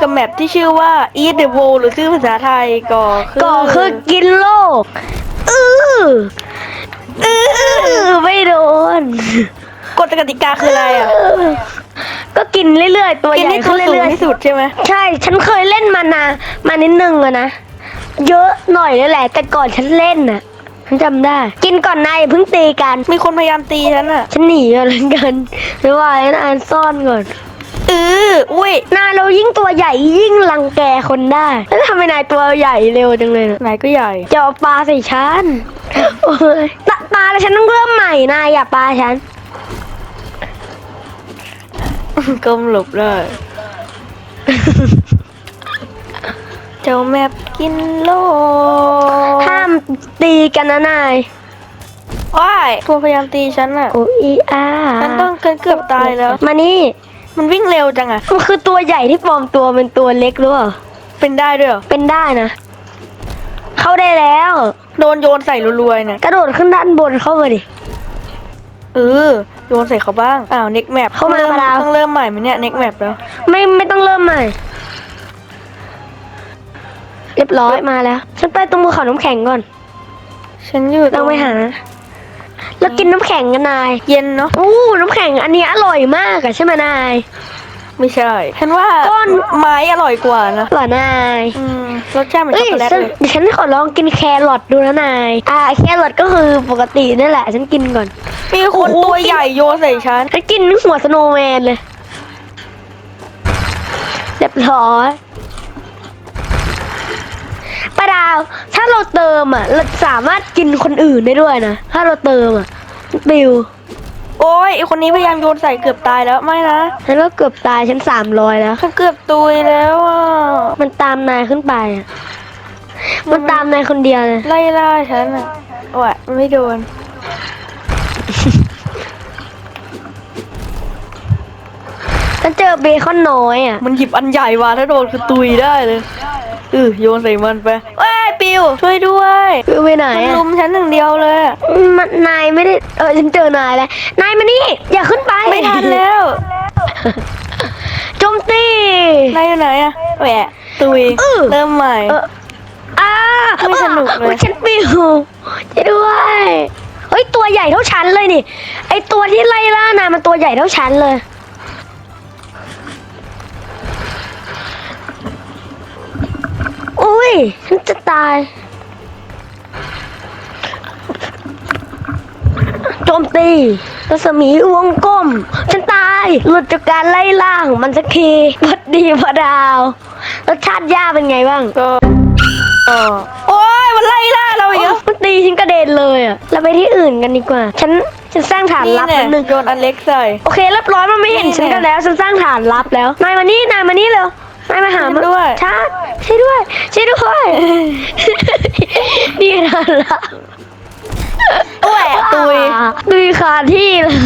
กับแมปที่ชื่อว่า Eat the World หรือชื่อภาษาไทยก็คือก็คือกินโลก อืออือไม่โดน กฎกติกาคืออะไรอะ ก็กินเรื่อยๆ ตัวกินใหญ่ให้ขึ้เขานสูงเรื่อยที่สุดใช่ไหมๆ ใช่ ฉันเคยเล่นมานามานิดนึงอะนะ เยอะหน่อยเลยแหละ แต่ก่อนฉันเล่นน่ะ ฉันจำได้ กินก่อนนายอย่าเพิ่งตีกัน มีคนพยายามตีฉันอะ ฉันหนีก่อนแล้วกันไม่ไหวนะอันซ่อนก่อน เอออุ้ยนายเรายิ่งตัวใหญ่ยิ่งรังแกคนได้แล้วทำไมนายตัวใหญ่เร็วจังเลยน่ะไหนก็ใหญ่จะเอาปลาใส่ฉันโอ้ยปลาปลาแล้วฉันต้องเริ่มใหม่นายอย่าปลาฉันก้มหลบเลยเจ้าแมปกินโลกห้ามตีกันนะนายว้ายตัวพยายามตีฉันอะโออีอาฉันต้องเกือบตายแล้ว มานี่ มันวิ่งเร็วจังอะมันคือตัวใหญ่ที่ปลอมตัวเป็นตัวเล็กหรือเปล่าเป็นได้ด้วยเหรอเป็นได้นะ เข้าได้แล้ว โดนโยนใส่รัวๆนะกระโดดขึ้นด้านบนเข้ามาดิ เออโยนใส่เขาบ้างอ้าว next map เข้ามาต้องริ่มาดาวต้องเริ่มใหม่ไหมเนี่ย next map แล้ว ไม่ไม่ต้องเริ่มใหม่ เรียบร้อยมาแล้ว ฉันไปตรงภูเขาน้ำแข็งก่อน ฉันอยู่ต้องไปหา แล้วกินน้ำแข็งกันนาย เย็นเนาะอู้น้ำแข็งอันนี้อร่อยมากอะใช่ไหมนาย ไม่ใช่ฉันว่าก้อน ไม้อร่อยกว่านะเหรอนายอืมรสชาติเหมือนเอ้ช็อยกโกแลตฉันเลยเดี๋ยวฉันขอลองกินแครอทดูนะนาย อ่าแครอทก็คือปกตินั่นแหละ ฉันกินก่อน มีคนโอ้โหตัวใหญ่โยนใส่ฉันฉันกินหัวสโนว์แมนเลย เรียบร้อยป้าดาว ถ้าเราเติมอะเราสามารถกินคนอื่นได้ด้วยนะ ถ้าเราเติมอะบิวโอ้ยไอคนนี้พยายามโยนใส่เกือบตายแล้วไม่นะฉันก็เกือบตายฉันสามร้อยแล้ว ฉันเกือบตุยแล้วอะมันตามนายขึ้นไปอะมันตามนายคนเดียวเลยไล่ล่าฉันอะโอ้ยไม่โดน ฉันเจอเบคอนน้อยอะ มันหยิบอันใหญ่มาถ้าโดนคือตุยได้เลย เออโยนใส่มันไปเอ้ยปิวช่วยด้วยคือไปไหนมันอะลุมฉันหนึ่างเดียวเลยอะมันนายไม่ได้ เออฉันเจอนายแล้ว นายมานี่ อย่าขึ้นไปไม่ทันแล้วโจมตี นายอยู่ไหนอะแหวะตุยอื้อ เริ่มใหม่ เอออ้าไม่สนุกเลยโอ้ฉันปิวช่วยด้วย เฮ้ย ตัวใหญ่เท่าฉันเลยนี่ ไอตัวที่ไล่ล่านายมันตัวใหญ่เท่าฉันเลย อุ้ยฉันจะตายโจมตีรัศมีวงกลมฉันตาย หลุดจากการไล่ล่าของมันสักทีพัดดีพอดาวรสชาติย่าเป็นไงบ้างก็เออโอ้ยมันไล่ล่าเราอีกแล้วมันตีฉันกระเด็นเลยอะเราไปที่อื่นกันดีกว่า ฉันฉันสร้างฐานนี่ลับเนี่ยแป๊บนึงโยนอันเล็กใส่โอเคเรียบร้อยมันไม่เห็นนี่ฉันเนี่ยกันแล้ว ฉันสร้างฐานลับแล้วนายมานี่นายมานี่เร็วนายมาหาช่วยมาด้วยชาร์จช่วยด้วย ช่วยด้วยนี่ฐานลับแหวะตุยตุยขาที่เลย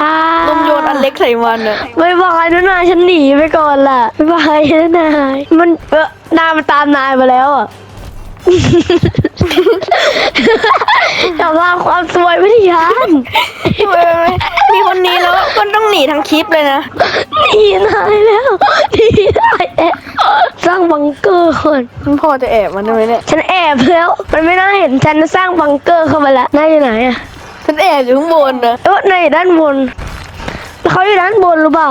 อ่าลุมโยนอันเล็กใส่มันอะบายบายนะนายฉันหนีไปก่อนล่ะบายบายนะนายมันเออนายมันตามนายมาแล้วอะ แต่ว่าความสวยไม่ได้ยันทำไมมันไม่มีคนนี้แล้วก็ต้องหนีทั้งคลิปเลยนะหนีนายแล้วหนีนายแล้วสร้างบังเกอร์ก่อนมันพอจะแอบมันได้ไหมเนี่ยฉันแอบแล้ว มันไม่น่าเห็นฉันสร้างบังเกอร์เข้ามาแล้วนายอยู่ไหนอะฉันแอบอยู่ข้างบนนะเออนายอยู่ด้านบนเขาอยู่ด้านบนหรือเปล่า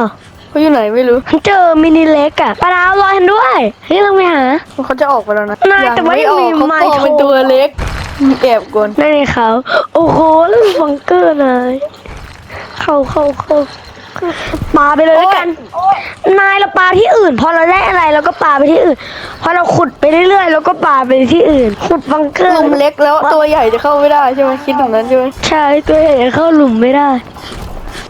เขาอยู่ไหนไม่รู้ฉันเจอมินิเล็กอะปลาดาวรอฉันด้วยเฮ้ยลองไปหา เขาจะออกไปแล้วนะนายยังแต่ว่าไม่ออกยังมีเขาไมปลอมโครเป็นตัวเล็กแอบกนนั่นไงเขาโอ้โหแล้วมีบังเกอร์นายเข้าเข้าเข้าปาไปเลยแล้วกัน นายเราปาที่อื่น พอเราได้อะไรเราก็ปาไปที่อื่น พอเราขุดไปเรื่อยๆเราก็ปาไปที่อื่น ขุดบังเกอร์หลุมเล็กแล้วตัวใหญ่จะเข้าไม่ได้ใช่ไหมคิดถึงนั้นใช่ไหมใช่ตัวใหญ่เข้าหลุมไม่ได้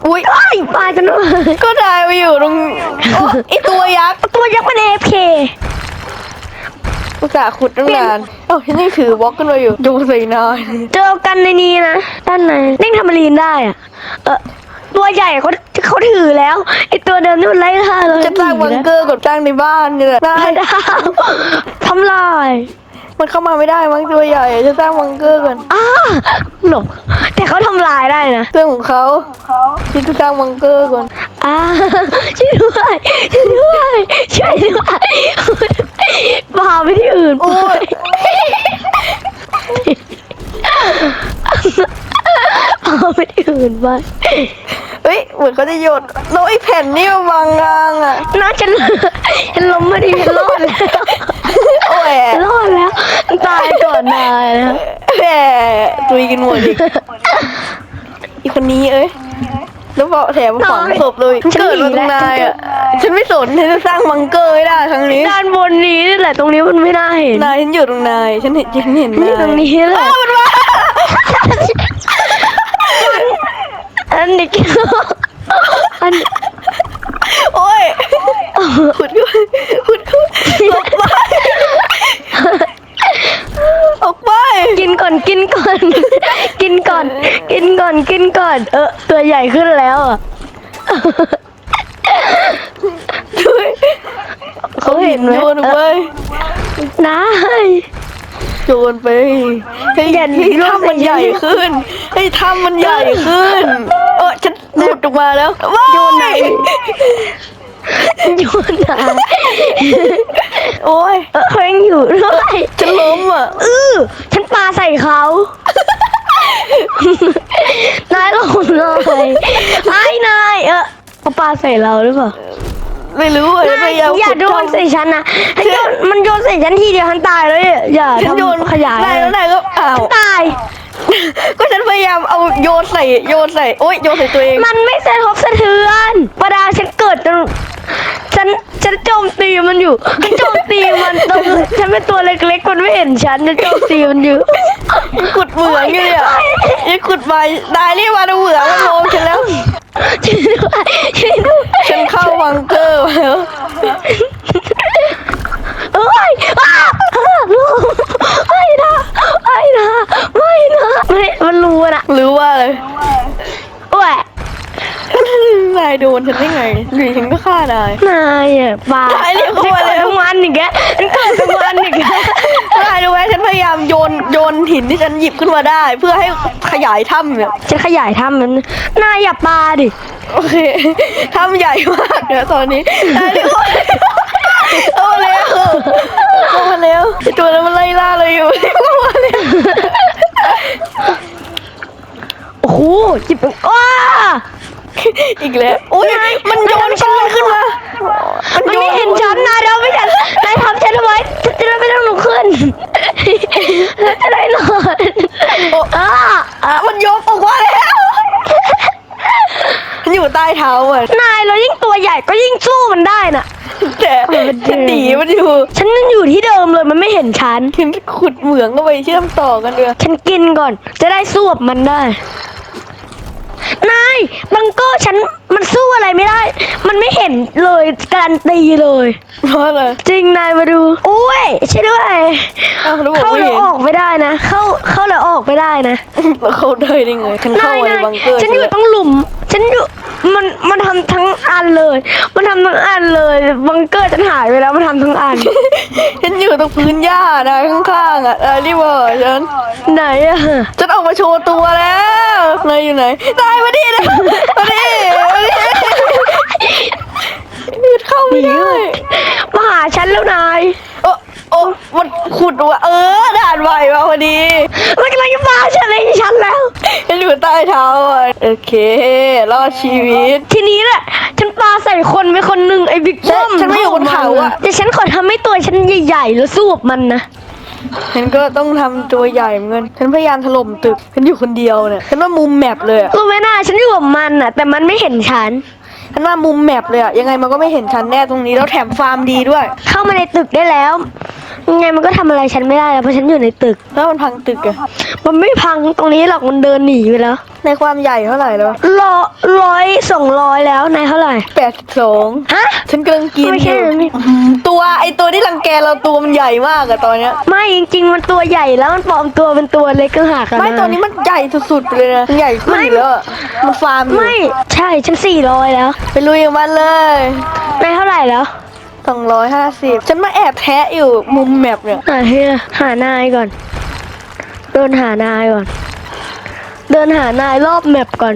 อุ้ยไอ้ยปาจะหน่อยก็ได้ไปอยู่ตรงโอ้ไอตัวยักษ์ตัวยักษ์เป็นเอฟเคอุตส่าห์ขุดตั้งนานเอ้าฉันยังถือบล็อกขึ้นมาอยู่ ดูใส่นายเจอกันในนี้นะด้านในเล่นทำมารีนได้อะเออตัวใหญ่เขาเขาถือแล้วไอตัวเดิมนี่มันไล่ล่าเราจะสร้างบังเกอร์กับสร้างในบ้านนี่แหละได้ไม่ได้ทำลาย มันเข้ามาไม่ได้มั้งตัวใหญ่จะสร้างบังเกอร์ก่อนอ้าหลบแต่เขาทำลายได้นะเรื่องของเขาที่จะสร้างบังเกอร์ก่อนอ่าอ่าช่วยด้วยช่วยด้วยช่วยด้วยพาไปที่อื่นไปโอ้ยพาไปที่อื่นไปเฮ้ยเหมือนเขาจะหยดแล้วไอ้แผ่นนี่มันวางกลางอะน่าจะฉันล้มไม่ดีฉันรอดแล้ว โอ้ยรอดแล้ว ตายก่อนนายนะแหมตุยกันหมดอีกอีคนนี้เอ้ยแล้วบอกแถมฝังศพเลยเกิดมาตรงนายอะฉันไม่สนฉันจะสร้างบังเกอร์ให้ได้ครั้งนี้ด้านบนนี้นี่แหละตรงนี้มันไม่น่าเห็นนายฉันอยู่ตรงนายฉันเห็นฉันเห็นนี่นายตรงนี้แหละอ้าวมันว่าอันนี้อันโอ้ยขุดขุดขุดขุดออกไปออ กไปกินก่อนกินก่อน กินก่อน กินก่อนกินก่อน เออ ตัวใหญ่ขึ้นแล้วอะด้วยเขาเห็นไหมโยนไปนายโยนไปให้อย่าหนีให้ถ้ำมันใหญ่ขึ้นให้ถ้ำมันใหญ่ขึ้น เออฉันหลุดออกมาแล้วโยนไหน โยนนายโอ้ยเออเขายังอยู่ด้วยฉันล้มอะเออฉันปาใส่เขานายลงเลยไอ้นายเออเขาปาใส่เราหรือเปล่าไม่รู้อะฉันพนายยายามอย่าขุดโดนถ้ำใส่ฉันนะให้โยนมันโยนใส่ฉันทีเดียวฉันตายเลยอย่าฉันโยนทำขยายนายแล้วนายก็อ้าวตายก็ฉันพยายามเอาโยนใส่โยนใส่โอ๊ยโยนใส่ตัวเอง มันไม่สะทกสะเทือนประดาฉันเกิดจนฉันฉันโจมตีมันอยู่ฉันโจมตีมันตรงฉันเป็นตัวเล็กๆมันไม่เห็นฉันฉันโจมตีมันอยู่ขุดเหมืองอยู่เนี่ยยังขุดไปนายรีบมาดูเหมืองมันลงฉันแล้วช่วยด้วยช่วยด้วยฉันเข้าวังเกอร์แล้ว เอ้ยอ้าไม่นะไม่นะไม่นะไม่มัน รู้อะนะหรือว่าอะไรโอ้ยนายโดนฉันได้ไงหรือฉันก็ฆ่านาย นายอะปลาไอ้เรียกเขาว่าอะไรฉันเกิดทั้งวันอีกแกฉันเกิดทั้งวันอีกแกนายรู้ไหมฉันพยายามโยนโยนหินที่ฉันหยิบขึ้นมาได้ เพื่อให้ขยายถ้ำเนี่ยฉันขยายถ้ำมันนายอย่าปลาดิ โอเคถ้ำใหญ่มากเนี่ยตอนนี้นายรีบเอามาเร็วเอามาเร็วไอ้ตัวนั้นมันไล่ล่าเราอยู่เอามาเร็ว โอ้โหจิบว้าอีกแล้วโอ้ยมันโยนฉันขึ้นมา มันไม่เห็นฉันนายเราไม่ฉันนายทำฉันเอาไว้ฉันจะได้ไม่ต้องลุกขึ้นแล้วจะได้นอนโอ้อ้าอะมันยกออกมาแล้วมันอยู่ใต้เท้าอะนายเรายิ่งตัวใหญ่ก็ยิ่งสู้มันได้น่ะแต่ฉันหนีมันอยู่ ฉันยังอยู่ที่เดิมเลยมันไม่เห็นฉันฉันขุดเหมืองเข้าไปเชื่อมต่อกันเลยฉันกินก่อน จะได้สู้กับมันได้ นายบังเกอร์ฉันมันสู้อะไรไม่ได้ มันไม่เห็นเลยการันตีเลย เพราะอะไรจริงนายมาดูอุ้ยช่วยด้วยอ้าวแล้วบอกเข้าไม่แล้วเห็นออกไม่ได้นะ เข้าเข้าแล้วออกไม่ได้นะ แล้วเขาได้ได้ไงฉันเข้าไปในบังเกอร์ฉันอยู่ใช่ไหมตรงหลุม ฉันอยู่ มัน มันทำทั้งอันเลย มันทำทั้งอันเลย บังเกอร์ฉันหายไปแล้วมันทำทั้งอัน ฉันอยู่ตรงพื้นหญ้านะข้างๆอะอะรีบบอกฉันไหนอะฉันออกมาโชว์ตัวแล้วนายอยู่ไหนนายมาดินะมาดิมาดินี่เข้าไม่ได้มาหาฉันแล้วนาย โอ้โอ้มันขุดว่ะเออด่านใหม่มาพอดีมันกำลังจะมาฉันเลยฉันแล้ว ฉันอยู่ใต้เท้าอะโอเค รอดชีวิต ทีนี้แหละฉันปาใส่คนไปคนหนึ่งไอ้บิ๊กฉัเบิ้นมฉันไม่อยู่บนเขาอะแต่ฉันขอทำให้ตัวฉันใหญ่ๆแล้วสู้กับมันนะฉันก็ต้องทำตัวใหญ่เหมือนกันฉันพยายามถล่มตึก ฉันอยู่คนเดียวเนี่ย ฉันว่ามุมแมปเลยอะรู้ไหมน่าฉันอยู่กับมันอะแต่มันไม่เห็นฉัน ฉันว่ามุมแมปเลยอะยังไงมันก็ไม่เห็นฉันแน่ตรงนี้แล้วแถมฟาร์มดีด้วย เข้ามาในตึกได้แล้ว ยังไงมันก็ทำอะไรฉันไม่ได้แล้วเพราะฉันอยู่ในตึก แล้วมันพังตึกอะมันไม่พังตรงนี้หรอกมันเดินหนีไปแล้วในความใหญ่เท่าไหร่แล้วร้อยร้อยสองร้อยแล้วนายเท่าไหร่แปดสิบสองฮะ ฉันกำลังกินไม่อใช่ยู่อันนี้ อื้อหือตัวไอตัวที่รังแกเราตัวมันใหญ่มากอะตอนเนี้ย ไม่จริงๆมันตัวใหญ่แล้วมันปลอมตัวเป็นตัวเล็กก็หักอะไม่ตัวนี้มันใหญ่สุดๆไปเลยนะมันใหญ่ขึ้นอีกแล้วอะมันฟาร์มอยู่ไม่ใช่ฉันสี่ร้อยแล้วไปลุยกับมันเลย นายเท่าไหร่แล้ว สองร้อยห้าสิบฉันมาแอบแทะอยู่มุมแมปเนี่ยหาเฮียหานายก่อน เดินหานายก่อน เดินหานายรอบแมปก่อน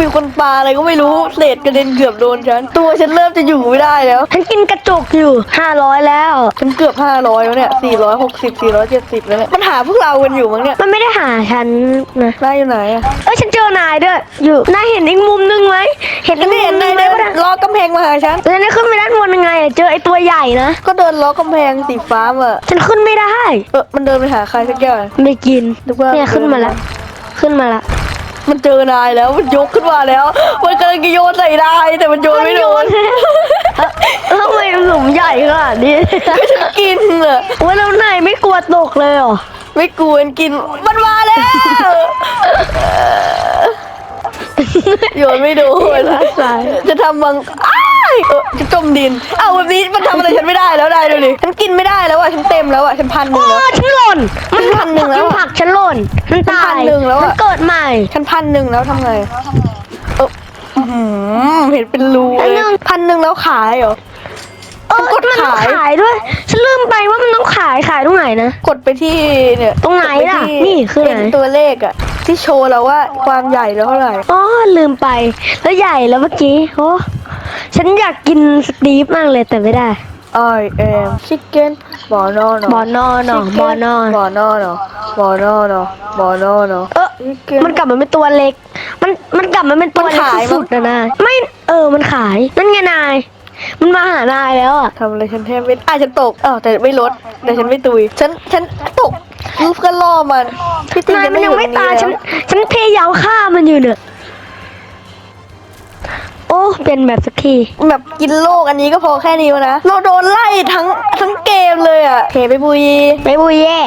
มีคนปาอะไรก็ไม่รู้เศษกระเด็นเกือบโดนฉัน ตัวฉันเริ่มจะอยู่ไม่ได้แล้ว ฉันกินกระจกอยู่ห้าร้อยแล้ว ฉันเกือบห้าร้อยแล้วเนี่ยสี่ร้อยหกสิบสี่ร้อยเจ็ดสิบแล้วเนี่ยมันหาพวกเรากันอยู่มั้งเนี่ย มันไม่ได้หาฉันนะนายอยู่ไหนอะเอ้ยฉันเจอนายด้วยอยู่นายเห็นอีกมุมนึงไหมเห็นอีฉักนมุไม่มเห็นนึนายงไหมเดินวะนะล้อกำแพงมาหาฉันแล้วนายขึ้นไปด้านบนยังไงอะเจอไอ้ตัวใหญ่นะก็เดินล้อกำแพงสีฟ้ามาฉันขึ้นไม่ได้ เออมันเดินไปหาใครสักอย่างไม่กินนึกว่าเนี่ยขึ้นมาละขึ้นมาละ มันเจอนายแล้วมันยกขึ้นมาแล้ว มันกำลังจะโยนใส่นายแต่มันโยนไม่โดนเอ้าทำไมหลุมใหญ่ขนาดนี้ฉันกินอะว่าแล้วนายไม่กลัวตกเลยเหรอไม่กลัวมันกินมันมาแล้วโยนไม่โดนรักษาจะทำมังอ้า ยเออจะจมดินอ้าวแบบนี้มันทำอะไรฉันไม่ได้แล้วได้ดูดิฉันกินไม่ได้แล้วอะฉันเต็มแล้วอะฉันพันหนึ่โอ้งแล้ว ฉันหล่น มันพันหนึ่งแล้วมันอะผลักฉันหล่นฉันตาพันยหนึ่งแล้วอะฉันเกิดใหม่ ฉันพันหนึ่งแล้วทำไงเอออื้อหือเห็นเป็นรูเลยพันหนึ่งแล้วขายเหรอ เออกดมันต้องขายขายด้วย ฉันลืมไปว่ามันต้องขาย ขายตรงไหนนะ กดไปที่เนี่ยตรงไหนล่ะกดปที่นี่คือไหนเห็ตัวเลขอะ ที่โชว์เราว่าความใหญ่แล้วเท่าไหร่ อ๋อ ลืมไป แล้วใหญ่แล้วเมื่อกี้ โอ้ ฉันอยากกินสตีฟมากเลยแต่ไม่ได้ I am chicken บอนอนบอนอนอ Chicken บอนอนบอนอนบอนอนบอนอนเออ Chicken มันกลับมาเป็นตัวเล็ก มัน มันกลับมาเป็นตัวมันเล็กขายมั้ง สุดๆนะนาย ไม่ เออ มันขาย นั่นไงนาย มันมาหานายแล้วอะ ทำอะไรฉันแทบไม่อะฉันตกอ้าวแต่ไม่ลดแต่ฉันไม่ตุย ฉันฉันตกรูปก็ล่อมันพี่จริงนายฉันมันไม่อยังยู่ไม่ตรงตายนี้ฉันแล้วฉันพยายามฆ่ามันอยู่เนี่ย โอ้เป็นแบบสักที แบบกินโลกอันนี้ก็พอแค่นี้วะนะ เราโดนไล่ทั้งทั้งเกมเลยอะโอเคไปบุยไม่บุยแย่